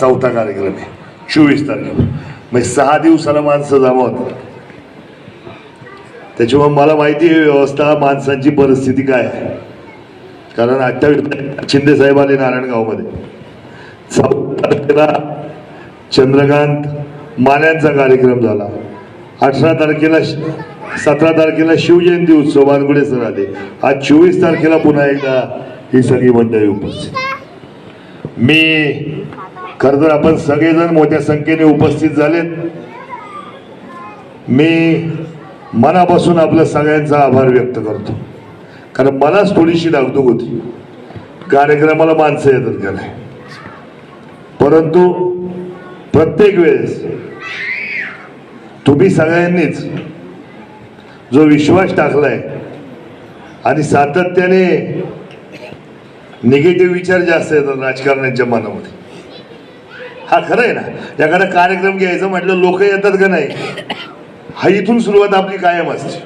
चौथा कार्यक्रम आहे चोवीस तारखेला. म्हणजे सहा दिवसाला माणसं जमावत. त्याच्यामुळे मला माहिती आहे व्यवस्था माणसांची परिस्थिती काय आहे. कारण अठ्ठावीस शिंदे साहेब आले नारायणगावमध्ये. चौदा तारखेला चंद्रकांत मान्यांचा कार्यक्रम झाला. अठरा तारखेला सतरा तारखेला शिवजयंती उत्सव बानगुडे सर आले. आज चोवीस तारखेला पुन्हा एकदा ही सगळी मंडळी उपस्थित. मी खरं तर आपण सगळेजण मोठ्या संख्येने उपस्थित झालेत. मी मनापासून आपल्या सगळ्यांचा आभार व्यक्त करतो. कारण मलाच थोडीशी धाकधूक होती. कार्यक्रमाला माणसं येतात का नाही? परंतु प्रत्येक वेळेस तुम्ही सगळ्यांनीच जो विश्वास टाकलाय आणि सातत्याने निगेटिव्ह विचार जास्त येतात राजकारण्यांच्या मनामध्ये. हा खरं आहे ना. एखादा कार्यक्रम घ्यायचा म्हटलं लोक येतात का नाही? हा इथून सुरुवात आपली कायम असते.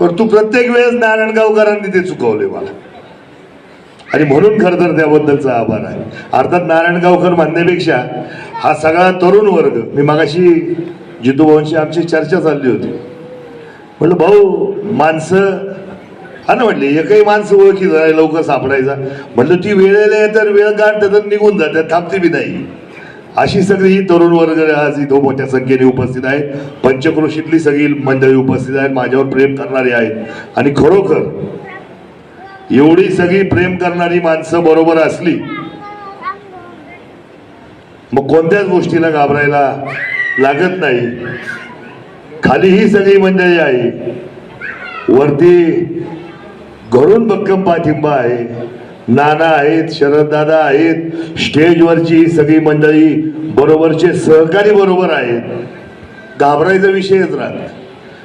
पण तू प्रत्येक वेळेस नारायणगावकरांनी ते चुकवले मला. आणि म्हणून खरं तर त्याबद्दलचा आभार आहे. अर्थात नारायणगावकर म्हणण्यापेक्षा हा सगळा तरुण वर्ग मी मागाशी जितूभाऊंशी आमची चर्चा चालली होती. म्हटलं भाऊ माणसं हा ना म्हटले एकही माणसं ओळखी जरा लवकर सापडायचा. म्हटलं ती वेळेला तर वेळ गाठ तर निघून जाते थांबते बी नाही. अशी सगळी ही तरुण वर्ग आज इथं मोठ्या संख्येने उपस्थित आहेत. पंचक्रोशीतली सगळी मंडळी उपस्थित आहेत माझ्यावर प्रेम करणारी आहेत. आणि खरोखर एवढी सगळी प्रेम करणारी माणसं बरोबर असली मग कोणत्याच गोष्टीला घाबरायला लागत नाही. खाली ही सगळी मंडळी आहे. वरती घरून भक्कम पाठिंबा आहे. नाना आहेत शरददादा आहेत. स्टेजवरची सगळी मंडळी बरोबरचे सहकारी बरोबर आहेत. घाबरायचा विषयच राहत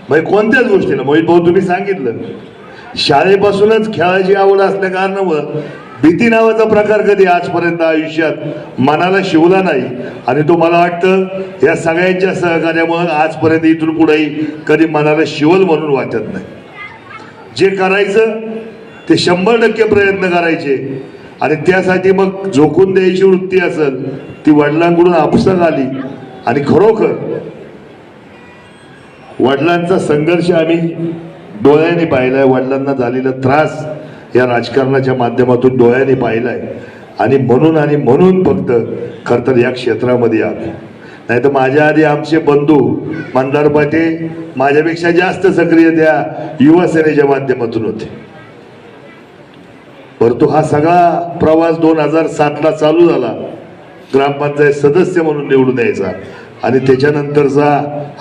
म्हणजे कोणत्याच गोष्टीला मोहित भाऊ तुम्ही सांगितलं. शाळेपासूनच खेळाची आवड असल्या कारणामुळं भीती नावाचा प्रकार कधी आजपर्यंत आयुष्यात मनाला शिवला नाही. आणि तो मला वाटतं या सगळ्यांच्या सहकार्यामुळं आजपर्यंत इथून पुढेही कधी मनाला शिवल म्हणून वाटत नाही. जे करायचं ते शंभर टक्के प्रयत्न करायचे. आणि त्यासाठी मग झोकून द्यायची वृत्ती असेल ती वडिलांकडून आपसात आली. आणि खरोखर वडिलांचा संघर्ष आम्ही डोळ्याने पाहिलाय. वडिलांना झालेला त्रास या राजकारणाच्या माध्यमातून डोळ्याने पाहिलाय. आणि म्हणून आणि म्हणून फक्त खरं तर या क्षेत्रामध्ये आलो. नाही तर माझ्या आधी आमचे बंधू मंदार पाटे माझ्यापेक्षा जास्त सक्रिय त्या युवा सेनेच्या माध्यमातून होते. परंतु हा सगळा प्रवास दोन हजार सातला चालू झाला. ग्रामपंचायत सदस्य म्हणून निवडून यायचा आणि त्याच्यानंतरचा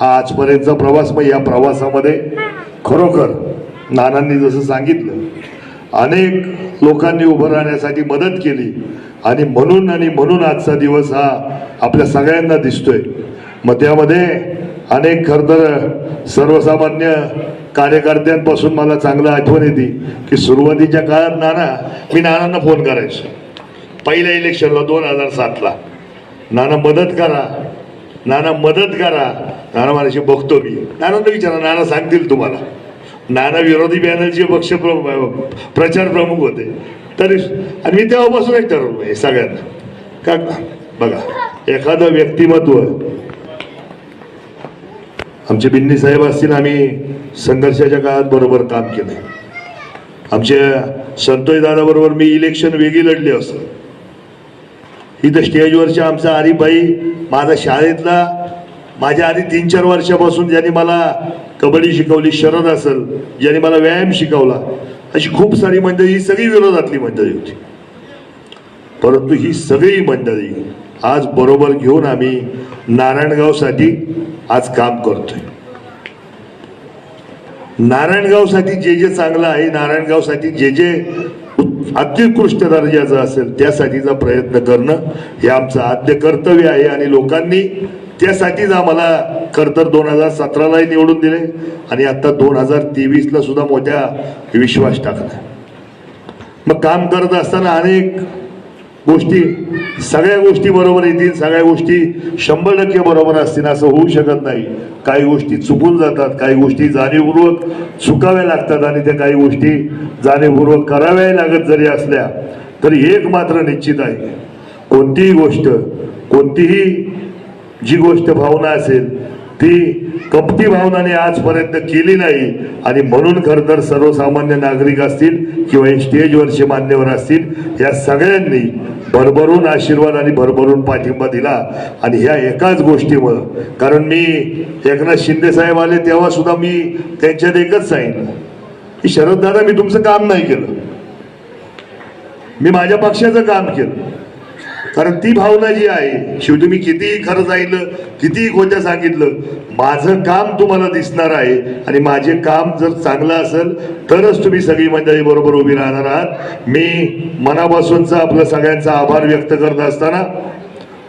हा आजपर्यंतचा प्रवास मग या प्रवासामध्ये खरोखर नानांनी जसं सांगितलं अनेक लोकांनी उभं राहण्यासाठी मदत केली आणि म्हणून आणि म्हणून आजचा दिवस हा आपल्या सगळ्यांना दिसतोय. मग त्यामध्ये अनेक खरं तर सर्वसामान्य कार्यकर्त्यांपासून मला चांगलं आठवण येते की सुरुवातीच्या काळात नाना मी नानांना फोन करायचो. पहिल्या इलेक्शनला दोन हजार सातला. नाना मदत करा. नाना मदत करा. नाना माझ्याशी बघतो मी. नानांना विचारा नाना सांगतील तुम्हाला. नाना विरोधी बॅनर्जी पक्ष प्र- प्रचार प्रमुख होते. तरी आणि मी तेव्हापासूनच ठरवलो हे सगळ्यांना. का बघा एखादं व्यक्तिमत्व आमचे बिन्नी साहेब असतील आम्ही संघर्षाच्या काळात बरोबर काम केलंय. आमच्या संतोष दादा बरोबर मी इलेक्शन वेगळी लढली असं. इथं स्टेजवरच्या आमचा हरिभाई माझा शाळेतला माझ्या आधी तीन चार वर्षापासून ज्यांनी मला कबड्डी शिकवली शरद असेल ज्यांनी मला व्यायाम शिकवला अशी खूप सारी मंडळी ही सगळी विरोधातली मंडळी होती. परंतु ही सगळी मंडळी आज बरोबर घेऊन आम्ही नारायणगावसाठी आज काम करतोय. नारायणगावसाठी जे जे चांगलं आहे नारायणगावसाठी जे जे अत्युत्कृष्ट दर्जाचं असेल त्यासाठीचा प्रयत्न करणं हे आमचं आद्य कर्तव्य आहे आणि लोकांनी त्यासाठीच आम्हाला खरं तर दोन हजार सतरालाही निवडून दिले आणि आता दोन हजार तेवीसला सुद्धा मोठ्या विश्वास टाकला. मग काम करत असताना अनेक गोष्टी सगळ्या गोष्टी बरोबर येतील सगळ्या गोष्टी शंभर टक्के बरोबर असतील असं होऊ शकत नाही. काही गोष्टी चुकून जातात काही गोष्टी जाणीवपूर्वक चुकाव्या लागतात आणि त्या काही गोष्टी जाणीवपूर्वक कराव्याही लागत जरी असल्या तरी एक मात्र निश्चित आहे. कोणतीही गोष्ट कोणतीही जी गोष्ट भावना असेल ती कपटी भावनाने आजपर्यंत केली नाही. आणि म्हणून खरं तर सर्वसामान्य नागरिक असतील किंवा हे स्टेजवरचे मान्यवर असतील या सगळ्यांनी भरभरून आशीर्वाद आणि भरभरून पाठिंबा दिला. आणि ह्या एकाच गोष्टीमुळं कारण मी एकनाथ शिंदे साहेब आले तेव्हा सुद्धा मी त्यांच्यात एकच सांगितलं की शरद दादा मी तुमचं काम नाही केलं. मी माझ्या पक्षाचं काम केलं. कारण ती भावना जी आहे शेवटी मी कितीही खरं सांगितलं कितीही खोटं सांगितलं माझं काम तुम्हाला दिसणार आहे. आणि माझे काम जर चांगलं असेल तरच तुम्ही सगळी मंडळी बरोबर उभी राहणार आहात. मी मनापासूनचा आपलं सगळ्यांचा आभार व्यक्त करत असताना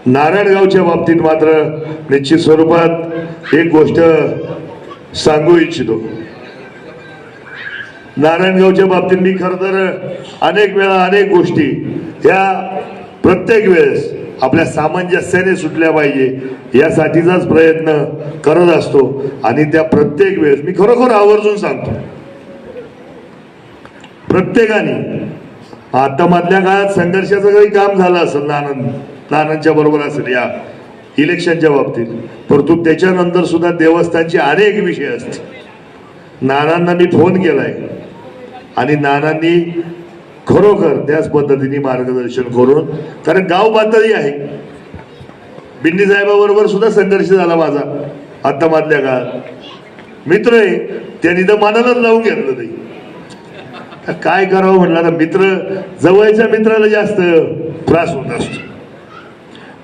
नारायणगावच्या बाबतीत मात्र निश्चित स्वरूपात एक गोष्ट सांगू इच्छितो. नारायणगावच्या बाबतीत मी खरं तर अनेक वेळा अनेक गोष्टी ह्या प्रत्येक वेळेस आपल्या सामंजस्याने सुटल्या पाहिजे यासाठीचाच प्रयत्न करत असतो. आणि त्या प्रत्येक वेळेस मी खरोखर आवर्जून सांगतो प्रत्येकाने आता मधल्या काळात संघर्षाचं काही काम झालं असेल नानंद नानंदच्या बरोबर असेल या इलेक्शनच्या बाबतीत परंतु त्याच्यानंतर सुद्धा देवस्थानचे अनेक विषय असतील. नानांना मी फोन केलाय. आणि नानांनी खरोखर त्याच पद्धतीने मार्गदर्शन करून कारण गाव पातळी आहे. बिंडी साहेबाबरोबर सुद्धा संघर्ष झाला माझा आता मधल्या काळात. मित्र आहे त्यांनी तर मनालाच लावून घेतलं नाही. आता काय करावं म्हणलं आता मित्र जवळच्या मित्राला जास्त त्रास होत असतो.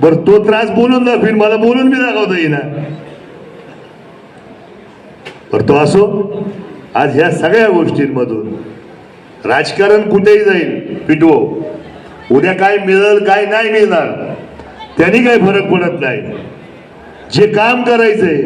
बर तो त्रास बोलून दाखवीन मला बोलून बी दाखवता येईना. बर तो असो आज ह्या सगळ्या गोष्टींमधून राजकारण कुठेही जाईल पिटवो. उद्या काय मिळेल काय नाही मिळणार त्यांनी काही फरक पडत नाही. जे काम करायचंय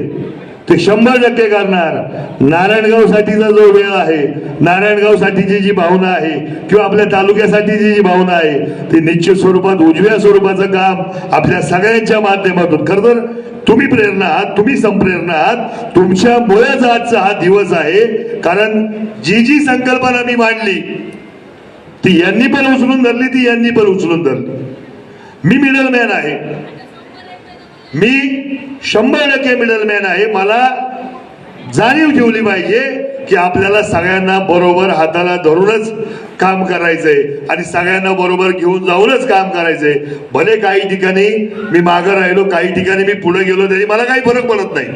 ते शंभर टक्के करणार. नारायणगावसाठीचा जो वेळ आहे नारायणगावसाठीची जी भावना आहे किंवा आपल्या तालुक्यासाठीची जी भावना आहे ती निश्चित स्वरूपात उजव्या स्वरूपाचं काम आपल्या सगळ्यांच्या माध्यमातून. खरं तर तुम्ही प्रेरणा आहात तुम्ही संप्रेरणा आहात तुमच्यामुळेच आजचा हा दिवस आहे. कारण जी जी संकल्पना मी मांडली ती यांनी पण उचलून धरली ती यांनी पण उचलून धरली. मी मिडलमॅन आहे. मी शंभर टक्के मिडलमॅन आहे. मला जाणीव ठेवली पाहिजे की आपल्याला सगळ्यांना बरोबर हाताला धरूनच काम करायचंय आणि सगळ्यांना बरोबर घेऊन जाऊनच काम करायचंय. भले काही ठिकाणी मी मागं राहिलो काही ठिकाणी मी पुढे गेलो तरी मला काही फरक पडत नाही.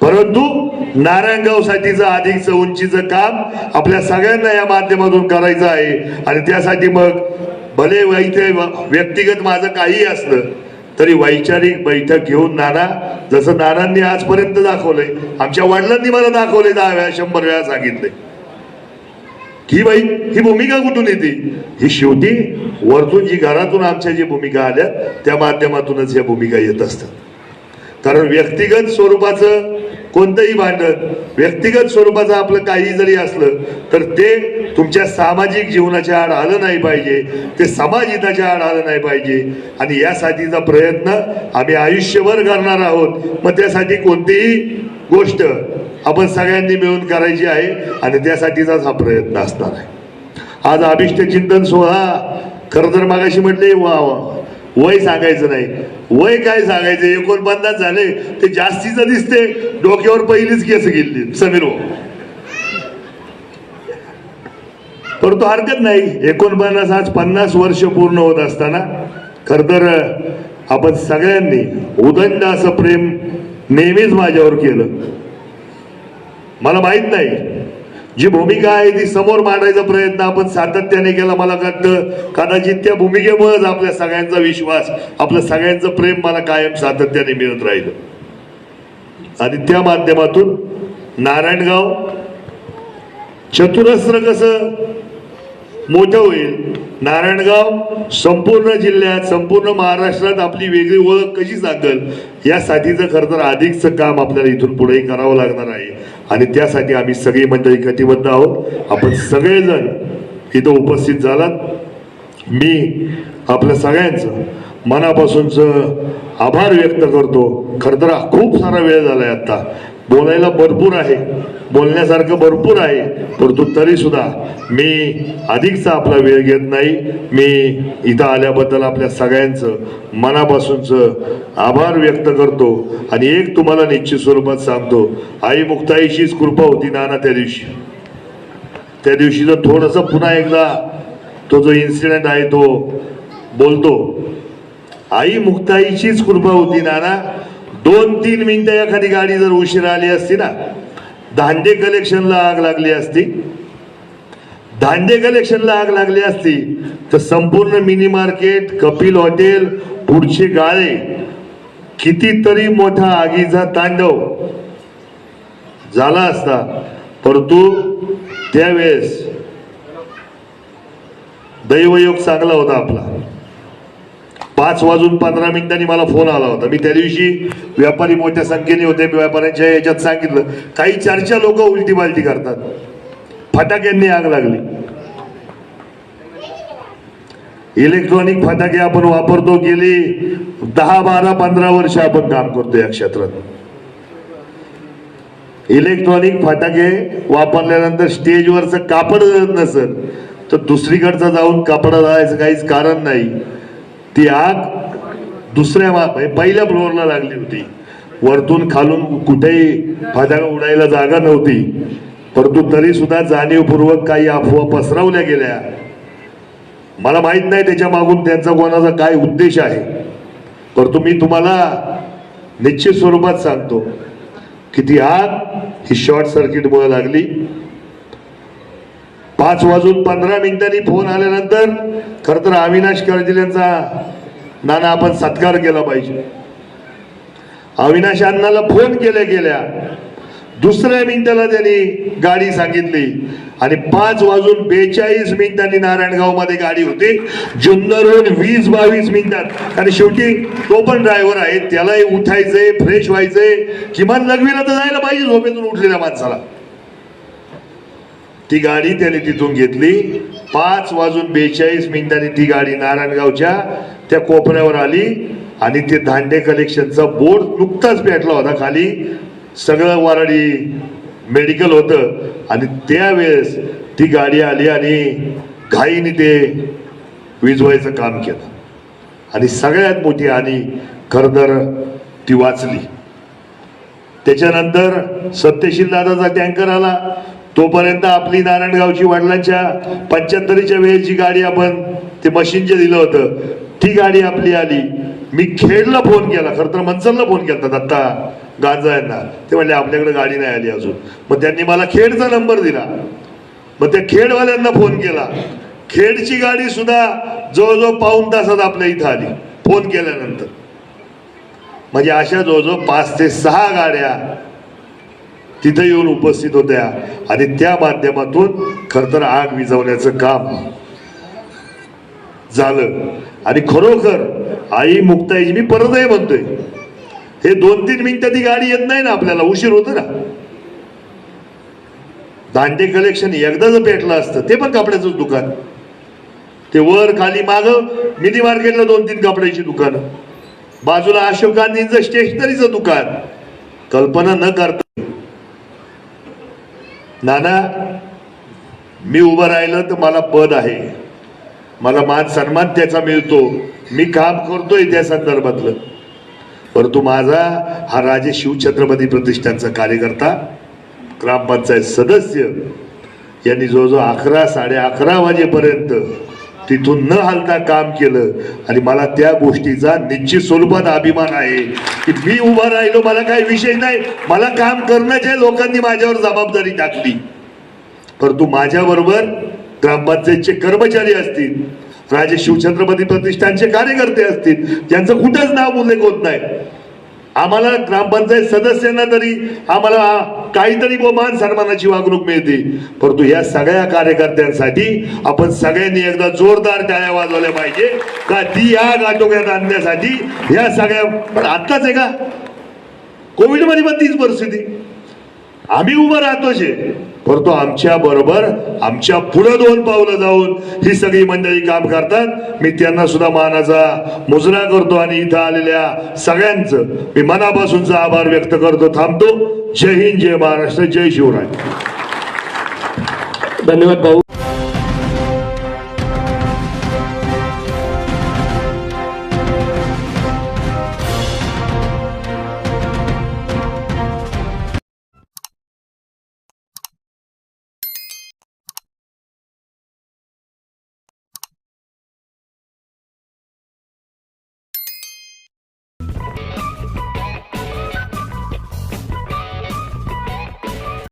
परंतु नारायणगाव साठीचं अधिकचं उंचीचं काम आपल्या सगळ्यांना या माध्यमातून करायचं आहे. आणि त्यासाठी मग भले इथे व्यक्तिगत माझं काहीही असलं तरी वैचारिक बैठक घेऊन नाना जसं नानांनी आजपर्यंत दाखवलंय आमच्या वडिलांनी मला दाखवलंय दहा वेळा शंभर वेळा सांगितलंय. ही बाई ही भूमिका कुठून येते? ही शेवटी वरतून जी घरातून आमच्या जी भूमिका आल्या त्या माध्यमातूनच ह्या भूमिका येत असतात. कारण व्यक्तिगत स्वरूपाचं कोणतंही भांडण व्यक्तिगत स्वरूपाचं आपलं काही जरी असलं तर ते तुमच्या सामाजिक जीवनाच्या आड आलं नाही पाहिजे. ते समाजहिताच्या आड आलं नाही पाहिजे. आणि यासाठीचा प्रयत्न आम्ही आयुष्यभर करणार आहोत. मग त्यासाठी कोणतीही गोष्ट आपण सगळ्यांनी मिळून करायची आहे आणि त्यासाठीचाच हा प्रयत्न असणार आहे. आज अभिष्ट चिंतन सोहळा खरं तर मागाशी म्हटले वा वा. वय सांगायचं नाही. वय काय सांगायचं? एकोणपन्नास झाले ते जास्तीचं दिसते. डोक्यावर पहिलीच केस गेली समीर परंतु हरकत नाही. एकोणपन्नास आज पन्नास वर्ष पूर्ण होत असताना खर तर आपण सगळ्यांनी उदंड असं प्रेम नेहमीच माझ्यावर केलं. मला माहीत नाही. जी भूमिका आहे ती समोर मांडायचा प्रयत्न आपण सातत्याने केला मला वाटतं. कदाचित त्या भूमिकेमुळेच आपल्या सगळ्यांचा विश्वास आपलं सगळ्यांचं प्रेम मला कायम सातत्याने मिळत राहिलं. आणि त्या माध्यमातून नारायणगाव चतुरस्र कसं मोठं होईल नारायणगाव संपूर्ण जिल्ह्यात संपूर्ण महाराष्ट्रात आपली वेगळी ओळख कशी सांगल यासाठीचं खरं तर अधिकचं काम आपल्याला इथून पुढेही करावं लागणार आहे. आणि त्यासाठी आम्ही सगळी मंडळी कटिबद्ध आहोत. आपण सगळेजण इथं उपस्थित झालात. मी आपल्या सगळ्यांचं मनापासूनचं आभार व्यक्त करतो. खरं तर खूप सारा वेळ झाला आहे आत्ता. बोलायला भरपूर आहे. बोलण्यासारखं भरपूर आहे. परंतु तरी सुद्धा मी अधिकचा आपला वेळ घेत नाही. मी इथं आल्याबद्दल आपल्या सगळ्यांचं मनापासूनचं आभार व्यक्त करतो. आणि एक तुम्हाला निश्चित स्वरूपात सांगतो. आई मुक्ताईचीच कृपा होती नाना त्या दिवशी. त्या दिवशी जर थोडंसं पुन्हा एकदा तो जो इन्सिडेंट आहे तो बोलतो. आई मुक्ताईचीच कृपा होती नाना. दोन तीन मिनिटं एखादी गाडी जर उशिरा आली असती ना दांडे कलेक्शनला आग लागली असती. दांडे कलेक्शनला आग लागली असती तर संपूर्ण मिनी मार्केट कपिल हॉटेल पुढचे गाळे कितीतरी मोठा आगीचा तांडव झाला असता. परंतु त्यावेळेस दैवयोग चांगला होता आपला. पाच वाजून पंधरा मिनिटांनी मला फोन आला होता. मी त्या दिवशी व्यापारी मोठ्या संख्येने होते व्यापाऱ्यांच्या याच्यात सांगितलं काही चर्चा लोक उलटी बालटी करतात. फटाक्यांनी आग लागली. इलेक्ट्रॉनिक फटाके आपण वापरतो गेली दहा बारा पंधरा वर्ष आपण काम करतो या क्षेत्रात. इलेक्ट्रॉनिक फटाके वापरल्यानंतर स्टेजवरचं कापड नसत तर दुसरीकडचं जाऊन कापड जायचं काहीच कारण नाही. ती आग दुसऱ्या पहिल्या फ्लोअरला लागली होती. वरतून खालून कुठेही फटाका उडायला जागा नव्हती. परंतु तरी सुद्धा जाणीवपूर्वक काही अफवा पसरवल्या गेल्या. मला माहीत नाही त्याच्या मागून त्यांचा कोणाचा काय उद्देश आहे. परंतु मी तुम्हाला निश्चित स्वरूपात सांगतो की ती आग ही शॉर्ट सर्किटमुळे लागली. पाच वाजून पंधरा मिनिटांनी फोन आल्यानंतर खर तर अविनाश करजील नाना आपण सत्कार केला पाहिजे. अविनाश अण्णाला फोन केल्या गेल्या. दुसऱ्या मिनिटाला त्यांनी गाडी सांगितली. आणि पाच वाजून बेचाळीस मिनिटांनी नारायणगावमध्ये गाडी होती. जुन्नरहून वीस बावीस मिनिटात. आणि शेवटी तो पण ड्रायव्हर आहे. त्यालाही उठायचंय फ्रेश व्हायचंय. किमान लघवीला तर जायला पाहिजे झोपेतून उठलेल्या माणसाला. ती गाडी त्याने तिथून घेतली. पाच वाजून बेचाळीस मिनिटांनी ती गाडी नारायणगावच्या त्या कोपऱ्यावर आली आणि ते धांडे कलेक्शनचा बोर्ड नुकताच पेटला होता खाली. सगळं वराडी मेडिकल होतं आणि त्यावेळेस ती गाडी आली आणि घाईने ते विजवायचं काम केलं. आणि सगळ्यात मोठी आणि खरं तर ती वाचली. त्याच्यानंतर सत्यशील दादाचा टँकर आला. तोपर्यंत आपली नारायणगावची वडिलांच्या पंच्याहत्तरीच्या वेळेची गाडी आपण ते मशीन जे दिलं होतं ती गाडी आपली आली. मी खेडला फोन केला खरं तर मनसरला फोन केला दत्ता गांजा यांना. ते म्हणले आपल्याकडे गाडी नाही आली अजून. मग त्यांनी मला खेडचा नंबर दिला. मग त्या खेडवाल्यांना फोन केला. खेडची गाडी सुद्धा जवळजवळ पाऊन तासात आपल्या इथं आली फोन केल्यानंतर. म्हणजे अशा जवळजवळ पाच ते सहा गाड्या तिथं येऊन उपस्थित होत्या. आणि त्या माध्यमातून खर तर आग विझवण्याचं काम झालं. आणि खरोखर आई मुक्ताईची मी परतही म्हणतोय. हे दोन तीन मिनिटं ती गाडी येत नाही ना आपल्याला उशीर होतो ना. दांडे कलेक्शन एकदा जर पेटलं असतं ते पण कपड्याचंच दुकान. ते वर खाली माग मिनी मार्केटला दोन तीन कपड्याची दुकानं. बाजूला अशोक गांधींचं स्टेशनरीचं दुकान. कल्पना न करता नाना मी उभं राहिलं तर मला पद आहे. मला मान सन्मान त्याचा मिळतो. मी काम करतोय त्या संदर्भातलं. परंतु माझा हा राजे शिवछत्रपती प्रतिष्ठानचा कार्यकर्ता ग्रामपंचायत सदस्य यांनी जवळजवळ अकरा साडे अकरा वाजेपर्यंत तिथून न हलता काम केलं. आणि मला त्या गोष्टीचा निश्चित स्वरूपात अभिमान आहे की मी उभा राहिलो मला काही विषय नाही. मला काम करण्याच्या लोकांनी माझ्यावर जबाबदारी टाकली. परंतु माझ्याबरोबर ग्रामपंचायतचे कर्मचारी असतील राजे शिवछत्रपती प्रतिष्ठानचे कार्यकर्ते असतील त्यांचं कुठंच नाव उल्लेख होत नाही. आम्हाला ग्रामपंचायत सदस्यांना तरी आम्हाला काहीतरी मान सन्मानाची वागणूक मिळते. परंतु या सगळ्या कार्यकर्त्यांसाठी आपण सगळ्यांनी एकदा जोरदार टाळ्या वाजवल्या पाहिजे. का ती आग आटोक्यात आणण्यासाठी या सगळ्या पण आत्ताच आहे का? कोविडमध्ये पण तीच परिस्थिती. आम्ही उभं राहतोच आहे. परंतु आमच्या बरोबर आमच्या पुढे दोन पावलं जाऊन ही सगळी मंडळी काम करतात. मी त्यांना सुद्धा मानाचा मुजरा करतो आणि इथं आलेल्या सगळ्यांचं मी मनापासूनचा आभार व्यक्त करतो. थांबतो. जय हिंद जय महाराष्ट्र जय शिवराय. धन्यवाद भाऊ.